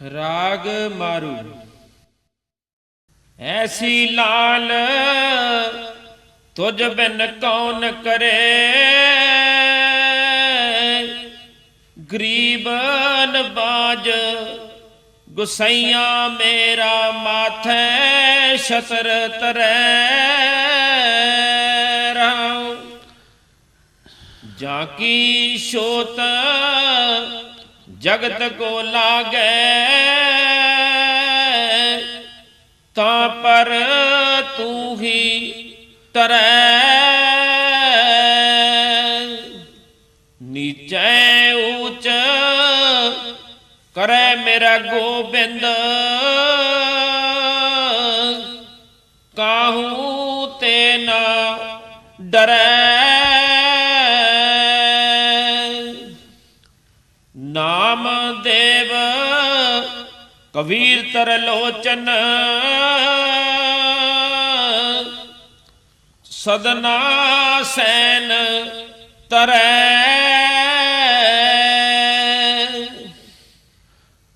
ਰਾਗ ਮਾਰੂ। ਐਸੀ ਲਾਲ ਤੁਝ ਬਿਨ ਕੌਣ ਕਰੇ। ਗਰੀਬ ਨਵਾਜ ਗੁਸਈਆ ਮੇਰਾ ਮਾਥੈ ਛਤਰ ਤਰੈ। ਰਾਉ ਜਾਂ ਕੀ ਛੋਤ ਜਗਤ ਕੋ ਲਾਗੈ ਤਾਂ ਪਰ ਤੂੰ ਹੀ ਤਰੈ ਨੀਚੈ ਊਚ ਕਰੈ ਮੇਰਾ ਗੋਬਿੰਦ ਕਾਹੂ ਤੇ ਨਾ ਡਰੈ ਕਬੀਰ ਤਰ ਲੋਚਨ ਸਦਨਾ ਸੈਨ ਤਰੈ।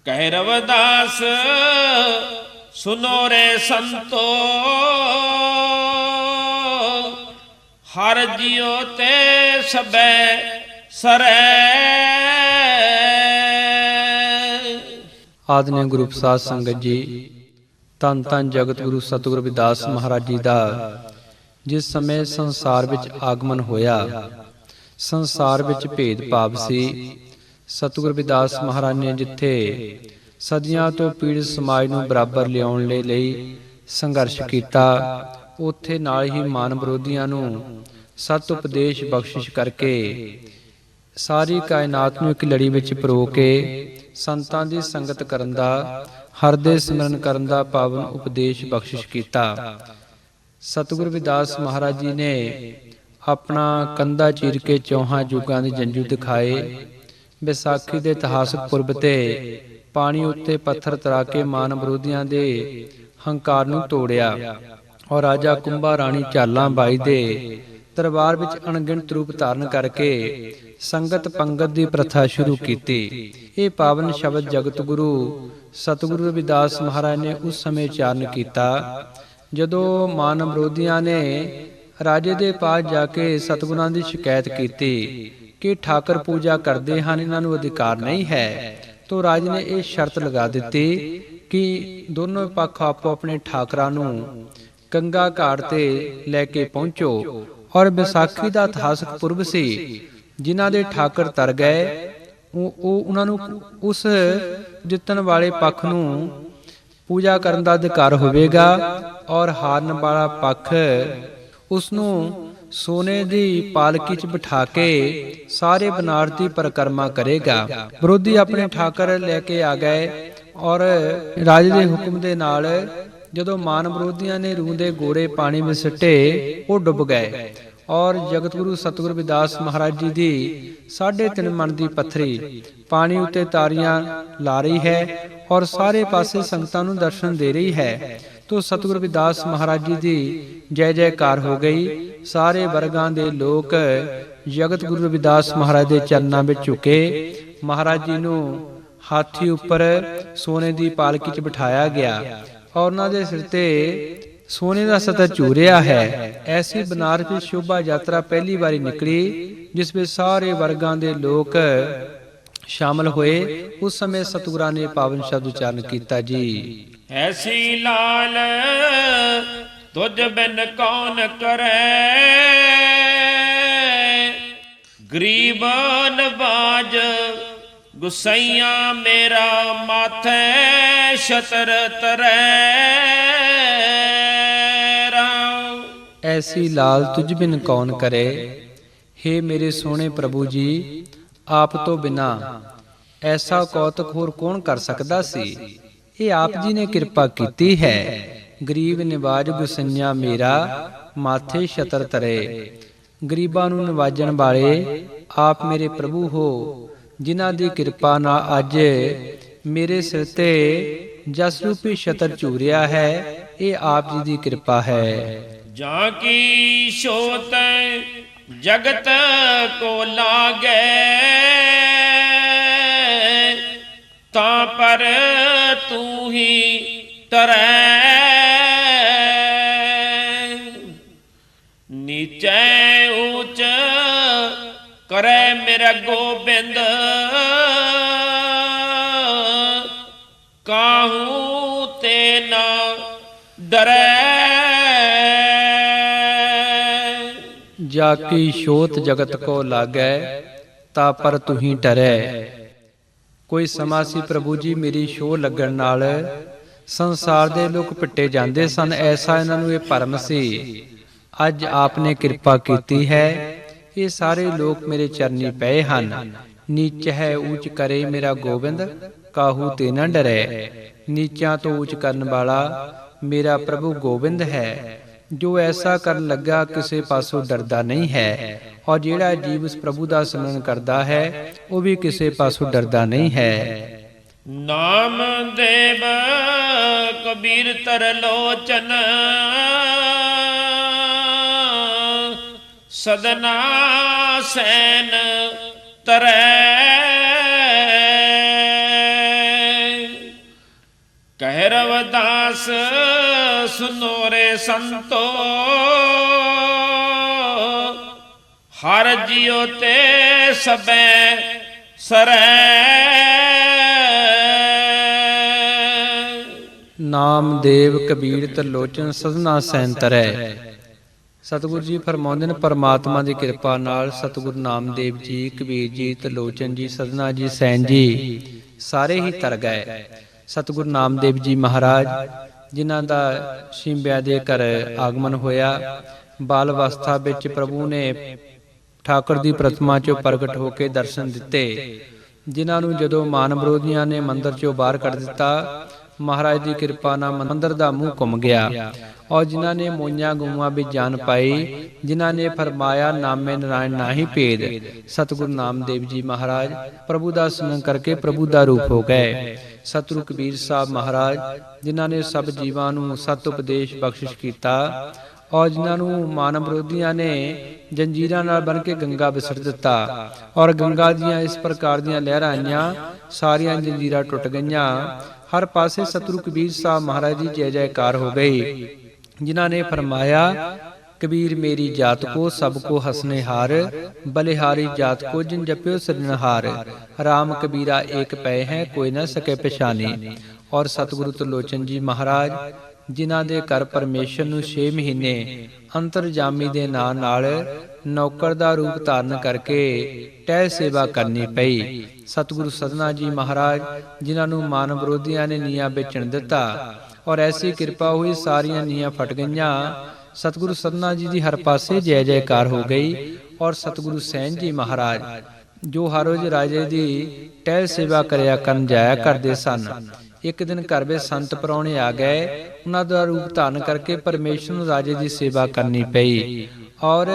ਕਹਿ ਰਵਦਾਸ, ਸੁਨੋ ਰੇ ਸੰਤੋ। ਹਰ ਜਿਉ ਤੇ ਸਬੈ ਸਰੈ। ਆਦਿਨੇ ਗੁਰੂ ਪ੍ਰਸਾਦ ਸੰਗਤ ਜੀ ਤਨ ਤਨ ਜਗਤ ਗੁਰੂ ਸਤਿਗੁਰੂ ਰਵਿਦਾਸ ਮਹਾਰਾਜ ਜੀ ਦਾ, ਜਿਸ ਸਮੇਂ ਸੰਸਾਰ ਵਿੱਚ ਆਗਮਨ ਹੋਇਆ, ਸੰਸਾਰ ਵਿੱਚ ਭੇਦ ਭਾਵ ਸੀ, ਸਤਿਗੁਰੂ ਰਵਿਦਾਸ ਮਹਾਰਾਜ ਨੇ ਜਿੱਥੇ ਸਦੀਆਂ ਤੋਂ ਪੀੜਤ ਸਮਾਜ ਨੂੰ ਬਰਾਬਰ ਲਿਆਉਣ ਲਈ ਸੰਘਰਸ਼ ਕੀਤਾ, ਉੱਥੇ ਨਾਲ ਹੀ ਮਾਨ ਵਿਰੋਧੀਆਂ ਨੂੰ ਸਤ ਉਪਦੇਸ਼ ਬਖਸ਼ਿਸ਼ ਕਰਕੇ ਸਾਰੀ ਕਾਇਨਾਤ ਨੂੰ ਇੱਕ ਲੜੀ ਵਿੱਚ ਪਰੋ ਕੇ ਸੰਤਾਂ ਦੀ ਸੰਗਤ ਕਰਨ ਦਾ, ਹਰ ਦੇ ਸਿਮਰਨ ਕਰਨ ਦਾ ਪਾਵਨ ਉਪਦੇਸ਼ ਬਖਸ਼ਿਸ਼ ਕੀਤਾ। ਸਤਿਗੁਰੂ ਵਿਦਾਸ ਮਹਾਰਾਜ ਜੀ ਨੇ ਆਪਣਾ ਕੰਧਾ ਚੀਰ ਕੇ ਚੌਹਾਂ ਯੁੱਗਾਂ ਦੇ ਜੰਜੂ ਦਿਖਾਏ। ਵਿਸਾਖੀ ਦੇ ਇਤਿਹਾਸਕ ਪੁਰਬ ਤੇ ਪਾਣੀ ਉੱਤੇ ਪੱਥਰ ਤਰਾ ਕੇ ਮਾਨ ਵਿਰੋਧੀਆਂ ਦੇ ਹੰਕਾਰ ਨੂੰ ਤੋੜਿਆ ਔਰ ਰਾਜਾ ਕੁੰਭਾ ਰਾਣੀ ਚਾਲਾਂ ਬਾਈ ਦੇ ਦਰਬਾਰ ਵਿੱਚ ਅਣਗਿਣਤ ਰੂਪ ਧਾਰਨ ਕਰਕੇ ਸੰਗਤ ਪੰਗਤ ਦੀ ਪ੍ਰਥਾ ਸ਼ੁਰੂ ਕੀਤੀ। ਇਹ ਪਾਵਨ ਸ਼ਬਦ ਜਗਤ ਗੁਰੂ ਸਤਿਗੁਰੂ ਰਵਿਦਾਸ ਮਹਾਰਾਜ ਨੇ ਉਸ ਸਮੇਂ ਉਚਾਰਨ ਕੀਤਾ, ਜਦੋਂ ਮਾਨ ਵਿਰੋਧੀਆਂ ਨੇ ਰਾਜੇ ਦੇ ਪਾਸ ਜਾ ਕੇ ਸਤਿਗੁਰਾਂ ਦੀ ਸ਼ਿਕਾਇਤ ਕੀਤੀ ਕਿ ਠਾਕਰ ਪੂਜਾ ਕਰਦੇ ਹਨ, ਇਹਨਾਂ ਨੂੰ ਅਧਿਕਾਰ ਨਹੀਂ ਹੈ, ਤੋ ਰਾਜ ਨੇ ਇਹ ਸ਼ਰਤ ਲਗਾ ਦਿੱਤੀ ਕਿ ਦੋਨੋਂ ਪੱਖ ਆਪੋ ਆਪਣੇ ਠਾਕਰਾਂ ਨੂੰ ਗੰਗਾ ਘਾਟ ਤੇ ਲੈ ਕੇ ਪਹੁੰਚੋ। ਔਰ ਵਿਸਾਖੀ ਦਾ ਇਤਿਹਾਸਕ ਪੁਰਬ ਸੀ, ਜਿਨ੍ਹਾਂ ਦੇ ਠਾਕਰ ਤਰ ਗਏ। ਉਹ ਉਹਨਾਂ ਨੂੰ ਉਸ ਜਿੱਤਣ ਵਾਲੇ ਪੱਖ ਨੂੰ ਪੂਜਾ ਕਰਨ ਦਾ ਅਧਿਕਾਰ ਹੋਵੇਗਾ ਔਰ ਹਾਰਨ ਵਾਲਾ ਪੱਖ ਉਸ ਨੂੰ ਸੋਨੇ ਦੀ ਪਾਲਕੀ 'ਚ ਬਿਠਾ ਕੇ ਸਾਰੇ ਬਨਾਰਤੀ ਦੀ ਪਰਿਕਰਮਾ ਕਰੇਗਾ। ਵਿਰੋਧੀ ਆਪਣੇ ਠਾਕਰ ਲੈ ਕੇ ਆ ਗਏ ਔਰ ਰਾਜੇ ਦੇ ਹੁਕਮ ਦੇ ਨਾਲ ਜਦੋਂ ਮਾਨ ਵਿਰੋਧੀਆਂ ਨੇ ਰੂਹ ਦੇ ਗੋਰੇ ਪਾਣੀ ਵਿੱਚ ਸਿੱਟੇ, ਉਹ ਡੁੱਬ ਗਏ। ਔਰ ਜਗਤ ਗੁਰੂ ਸਤਿਗੁਰੂ ਵਿਦਾਸ ਮਹਾਰਾਜ ਜੀ ਦੀ ਸਾਢੇ ਤਿੰਨ ਮਣ ਦੀ ਪੱਥਰੀ ਪਾਣੀ ਉੱਤੇ ਤਾਰੀਆਂ ਲਾ ਰਹੀ ਹੈ ਔਰ ਸਾਰੇ ਪਾਸੇ ਸੰਗਤਾਂ ਨੂੰ ਦਰਸ਼ਨ ਦੇ ਰਹੀ ਹੈ, ਤੋ ਸਤਿਗੁਰੂ ਵਿਦਾਸ ਮਹਾਰਾਜ ਜੀ ਦੀ ਜੈ ਜੈਕਾਰ ਹੋ ਗਈ। ਸਾਰੇ ਵਰਗਾਂ ਦੇ ਲੋਕ ਜਗਤ ਗੁਰੂ ਰਵਿਦਾਸ ਮਹਾਰਾਜ ਦੇ ਚਰਨਾਂ ਵਿੱਚ ਝੁਕੇ। ਮਹਾਰਾਜ ਜੀ ਨੂੰ ਹਾਥੀ ਉੱਪਰ ਸੋਨੇ ਦੀ ਪਾਲਕੀ 'ਚ ਬਿਠਾਇਆ ਗਿਆ। ਔਰ ਉਹਨਾਂ ਦੇ ਸਿਰ ਤੇ ਸੋਨੇ ਦਾ ਸਤਰ ਝੂਰਿਆ ਹੈ। ਐਸੀ ਬਨਾਰਸ ਸ਼ੋਭਾ ਯਾਤਰਾ ਪਹਿਲੀ ਵਾਰੀ ਨਿਕਲੀ, ਜਿਸ ਵਿੱਚ ਸਾਰੇ ਵਰਗਾਂ ਦੇ ਲੋਕ ਸ਼ਾਮਲ ਹੋਏ। ਉਸ ਸਮੇਂ ਸਤਿਗੁਰਾਂ ਨੇ ਪਾਵਨ ਸ਼ਬਦ ਉਚਾਰਨ ਕੀਤਾ ਜੀ। ਐਸੀ ਲਾਲ, ਤੁਝ ਬਿਨ ਕੌਣ ਕਰੈ? ਗਰੀਬ ਨਵਾਜ, ਗੁਸਈਆ ਮੇਰਾ ਮਾਥੈ। ਛਤਰ ਤਰੈ ਰਾਉ ਐਸੀ ਲਾਲ ਤੁਝ ਬਿਨ ਕੌਣ ਕਰੇ हे ਮੇਰੇ ਸੋਹਣੇ ਪ੍ਰਭੂ ਜੀ ਆਪ ਤੋਂ ਬਿਨਾ ਐਸਾ ਕੌਤਕ ਹੋਰ ਕੌਣ ਕਰ ਸਕਦਾ ਸੀ ਇਹ ਆਪ ਜੀ ਨੇ ਕਿਰਪਾ ਕੀਤੀ ਹੈ ਗਰੀਬ ਨਿਵਾਜ ਗੁਸੰਨਿਆ ਮੇਰਾ ਮਾਥੇ ਛਤਰ ਤਰੇ ਗਰੀਬਾਂ ਨੂੰ ਨਿਵਾਜਣ ਵਾਲੇ ਆਪ ਮੇਰੇ ਪ੍ਰਭੂ ਹੋ ਜਿਨ੍ਹਾਂ ਦੀ ਕਿਰਪਾ ਨਾਲ ਅੱਜ ਮੇਰੇ ਸਿਰ ਤੇ ਜਸ ਰੂਪੀ ਛਤਰ ਝੂਰਿਆ ਹੈ ਇਹ ਆਪ ਜੀ ਦੀ ਕਿਰਪਾ ਹੈ ਜਾਂ ਕੀ ਛੋਤ ਜਗਤ ਕੋ ਲਾਗੈ ਤਾਂ ਪਰ ਤੂੰ ਹੀ ਤਰੈ ਨੀਚੈ ਊਚ ਕਰੈ ਮੇਰਾ ਗੋਬਿੰਦ ਕਾਹੂ ਤੇ ਨਾ ਡਰੈ। ਜਾ ਕੀ ਸ਼ੋਤ ਜਗਤ ਕੋ ਲਾਗੈ, ਤਾ ਪਰ ਤੁਹੀ ਡਰੈ। ਕੋਈ ਸਮਾਂ ਸੀ ਪ੍ਰਭੂ ਜੀ ਮੇਰੀ ਸ਼ੋਹ ਲੱਗਣ ਨਾਲ। ਸੰਸਾਰ ਦੇ ਲੋਕ ਪਿੱਟੇ ਜਾਂਦੇ ਸਨ, ਐਸਾ ਇਹਨਾਂ ਨੂੰ ਇਹ ਭਰਮ ਸੀ। ਅੱਜ ਆਪਨੇ ਕਿਰਪਾ ਕੀਤੀ ਹੈ, ਇਹ ਸਾਰੇ ਲੋਕ ਮੇਰੇ ਚਰਨੀ ਪਏ ਹਨ। ਨੀਚ ਹੈ ਊਚ ਕਰੇ ਮੇਰਾ ਗੋਬਿੰਦ, ਕਾਹੂ ਤੇ ਨਾ ਡਰੈ। ਨੀਚਾਂ ਤੋਂ ਊਚ ਕਰਨ ਵਾਲਾ ਮੇਰਾ ਪ੍ਰਭੂ ਗੋਬਿੰਦ ਹੈ। ਜੋ ਐਸਾ ਕਰਨ ਲੱਗਾ ਕਿਸੇ ਪਾਸੋਂ ਡਰਦਾ ਨਹੀਂ ਹੈ। ਔਰ ਜਿਹੜਾ ਜੀਵ ਉਸ ਪ੍ਰਭੂ ਦਾ ਸਿਮਰਨ ਕਰਦਾ ਹੈ, ਉਹ ਵੀ ਕਿਸੇ ਪਾਸੋਂ ਡਰਦਾ ਨਹੀਂ ਹੈ। ਨਾਮ ਦੇਵ ਕਬੀਰ ਤਰ ਲੋਚਨ ਸਦਨਾ ਸੈਨ ਤਰੈ ਕਹਿ ਰਵਦਾਸ, ਸੁਨੋ ਰੇ ਸੰਤੋ। ਹਰ ਜਿਉ ਤੇ ਸਬੈ ਸਰੈ। ਨਾਮ ਦੇਵ ਕਬੀਰ ਤਰਲੋਚਨ ਸਦਨਾ ਸੈਂਤਰੈ ਸਤਿਗੁਰੂ ਜੀ ਫਰਮਾਉਂਦੇ ਨੇ, ਪਰਮਾਤਮਾ ਦੀ ਕਿਰਪਾ ਨਾਲ ਸਤਿਗੁਰੂ ਨਾਮਦੇਵ ਜੀ, ਕਬੀਰ ਜੀ ਤਰਲੋਚਨ ਜੀ, ਸਦਨਾ ਜੀ, ਸੈਨ ਜੀ, ਸਾਰੇ ਹੀ ਤਰ ਗਏ। ਸਤਿਗੁਰੂ ਨਾਮਦੇਵ ਜੀ ਮਹਾਰਾਜ, ਜਿਨ੍ਹਾਂ ਦਾ ਸ਼ਿੰਬਿਆ ਦੇ ਘਰ ਆਗਮਨ ਹੋਇਆ, ਬਾਲ ਅਵਸਥਾ ਵਿੱਚ ਪ੍ਰਭੂ ਨੇ ਠਾਕੁਰ ਦੀ ਪ੍ਰਤਿਮਾ 'ਚੋਂ ਪ੍ਰਗਟ ਹੋ ਕੇ ਦਰਸ਼ਨ ਦਿੱਤੇ, ਜਿਨ੍ਹਾਂ ਨੂੰ ਜਦੋਂ ਮਾਨ ਵਿਰੋਧੀਆਂ ਨੇ ਮੰਦਰ 'ਚੋਂ ਬਾਹਰ ਕੱਢ ਦਿੱਤਾ ਮਹਾਰਾਜ ਦੀ ਕਿਰਪਾ ਨਾਲ ਮੰਦਰ ਦਾ ਮੂੰਹ ਘੁੰਮ ਗਿਆ। ਔਰ ਜਿਨ੍ਹਾਂ ਨੇ ਮੋਈਆਂ ਗੁਮਾ ਵਿੱਚ ਜਾਨ ਪਾਈ, ਜਿਨ੍ਹਾਂ ਨੇ ਫਰਮਾਇਆ, ਨਾਮੇ ਨਾਰਾਇਣ ਨਾਹੀ ਭੇਦ। ਸਤਿਗੁਰੂ ਨਾਮਦੇਵ ਜੀ ਮਹਾਰਾਜ, ਪ੍ਰਭੂ ਦਾ ਸਿਮਰਨ ਕਰਕੇ ਪ੍ਰਭੂ ਦਾ ਰੂਪ ਹੋ ਗਏ। ਸਤਿਗੁਰੂ ਕਬੀਰ ਸਾਹਿਬ ਮਹਾਰਾਜ, ਜਿਨ੍ਹਾਂ ਨੇ ਸਭ ਜੀਵਾਂ ਨੂੰ ਸਤ ਉਪਦੇਸ਼ ਬਖਸ਼ਿਸ਼ ਕੀਤਾ, ਔਰ ਜਿਨ੍ਹਾਂ ਨੂੰ ਮਾਨਵ ਵਿਰੋਧੀਆਂ ਨੇ ਜੰਜੀਰਾਂ ਨਾਲ ਬਨ ਕੇ ਗੰਗਾ ਵਿਸਰ ਦਿੱਤਾ, ਔਰ ਗੰਗਾ ਦੀਆਂ ਇਸ ਪ੍ਰਕਾਰ ਦੀਆਂ ਲਹਿਰਾਂ ਆਈਆਂ ਸਾਰੀਆਂ ਜੰਜੀਰਾਂ ਟੁੱਟ ਗਈਆਂ। ਹਰ ਪਾਸੇ ਸਤਿਗੁਰੂ ਕਬੀਰ ਸਾਹਿਬ ਮਹਾਰਾਜ ਦੀ ਜੈ ਜੈਕਾਰ ਹੋ ਗਈ ਜਿਨ੍ਹਾਂ ਨੇ ਫਰਮਾਇਆ, ਕਬੀਰ ਮੇਰੀ ਜਾਤ ਕੋ ਸਭ ਕੋ ਹਸਨੇ ਹਾਰ ਬਲਿਹਾਰੀ ਜਾਤ ਕੋ ਜਿਨ ਜਪਿਓ ਸਿਰਨਹਾਰ। RAM ਕਬੀਰਾ ਏਕ ਪਏ ਹੈ, ਕੋਈ ਨਾ ਸਕੇ ਪਛਾਨੀ। ਔਰ ਸਤਿਗੁਰੂ ਤਰਲੋਚਨ ਜੀ ਮਹਾਰਾਜ ਜਿਨ੍ਹਾਂ ਦੇ ਘਰ ਪਰਮੇਸ਼ਰ ਨੂੰ 6 ਮਹੀਨੇ ਅੰਤਰਜਾਮੀ ਦੇ ਨਾਂ ਨਾਲ ਨੌਕਰ ਦਾ ਰੂਪ ਧਾਰਨ ਕਰਕੇ ਟਹਿ ਸੇਵਾ ਕਰਨੀ ਪਈ। ਸਤਿਗੁਰੂ ਸਦਨਾ ਜੀ ਮਹਾਰਾਜ, ਜਿਨ੍ਹਾਂ ਨੂੰ ਮਾਨਵ ਵਿਰੋਧੀਆਂ ਨੇ ਨੀਹਾਂ ਵੇਚਣ ਦਿੱਤਾ ਔਰ ਐਸੀ ਕਿਰਪਾ ਹੋਈ ਸਾਰੀਆਂ ਨੀਹਾਂ ਫਟ ਗਈਆਂ, ਸਤਿਗੁਰੂ ਸਦਨਾ ਜੀ ਦੀ ਹਰ ਪਾਸੇ ਜੈ ਜੈਕਾਰ ਹੋ ਗਈ ਔਰ ਸਤਿਗੁਰੂ ਸੈਨ ਜੀ ਮਹਾਰਾਜ, ਜੋ ਹਰ ਰੋਜ਼ ਰਾਜੇ ਦੀ ਟਹਿ ਸੇਵਾ ਕਰਿਆ ਕਰਨ ਜਾਇਆ ਕਰਦੇ ਸਨ। ਇੱਕ ਦਿਨ ਘਰ ਵਿੱਚ ਸੰਤ ਪਰੌਣੇ ਆ ਗਏ। ਉਹਨਾਂ ਦਾ ਰੂਪ ਧਾਰਨ ਕਰਕੇ ਪਰਮੇਸ਼ਰ ਨੂੰ ਰਾਜੇ ਦੀ ਸੇਵਾ ਕਰਨੀ ਪਈ ਔਰ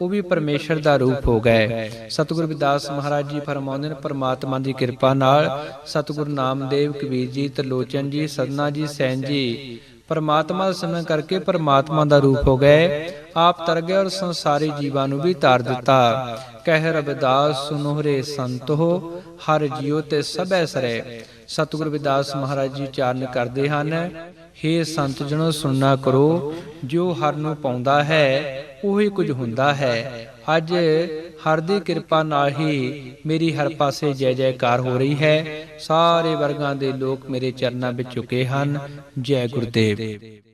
ਉਹ ਵੀ ਪਰਮੇਸ਼ਰ ਦਾ ਰੂਪ ਹੋ ਗਏ। ਸਤਿਗੁਰੂ ਵਿਦਾਸ ਮਹਾਰਾਜ ਜੀ ਫਰਮਾਉਂਦੇ ਨੇ, ਪਰਮਾਤਮਾ ਦੀ ਕਿਰਪਾ ਨਾਲ ਸਤਿਗੁਰੂ ਨਾਮਦੇਵ, ਕਬੀਰ ਜੀ, ਤਰਲੋਚਨ ਜੀ, ਸਦਨਾ ਜੀ, ਸੈਨ ਜੀ, ਪਰਮਾਤਮਾ ਦਾ ਸਿਮਰਨ ਕਰਕੇ ਪਰਮਾਤਮਾ ਦਾ ਰੂਪ ਹੋ ਗਏ। ਆਪ ਤਰ ਗਏ ਔਰ ਸੰਸਾਰੀ ਜੀਵਾਂ ਨੂੰ ਵੀ ਤਾਰ ਦਿੱਤਾ। ਕਹਿ ਰਬਿਦਾਸ ਸੁਨੋਹਰੇ ਸੰਤੋ ਹਰ ਜਿਉ ਤੇ ਸਭੈ ਸਰੇ। ਸਤਿਗੁਰ ਵਿਦਾਸ ਮਹਾਰਾਜ ਜੀ ਚਾਰਨ ਕਰਦੇ ਹਨ, ਹੇ ਸੰਤ ਜਨੋ ਸੁਣਨਾ ਕਰੋ ਜੋ ਹਰ ਨੂੰ ਪਾਉਂਦਾ ਹੈ, ਉਹੀ ਕੁਝ ਹੁੰਦਾ ਹੈ। ਅੱਜ ਹਰ ਦੀ ਕਿਰਪਾ ਨਾਲ ਹੀ ਮੇਰੀ ਹਰ ਪਾਸੇ ਜੈ ਜੈਕਾਰ ਹੋ ਰਹੀ ਹੈ। ਸਾਰੇ ਵਰਗਾਂ ਦੇ ਲੋਕ ਮੇਰੇ ਚਰਨਾਂ ਵਿੱਚ ਝੁਕੇ ਹਨ। ਜੈ ਗੁਰਦੇਵ।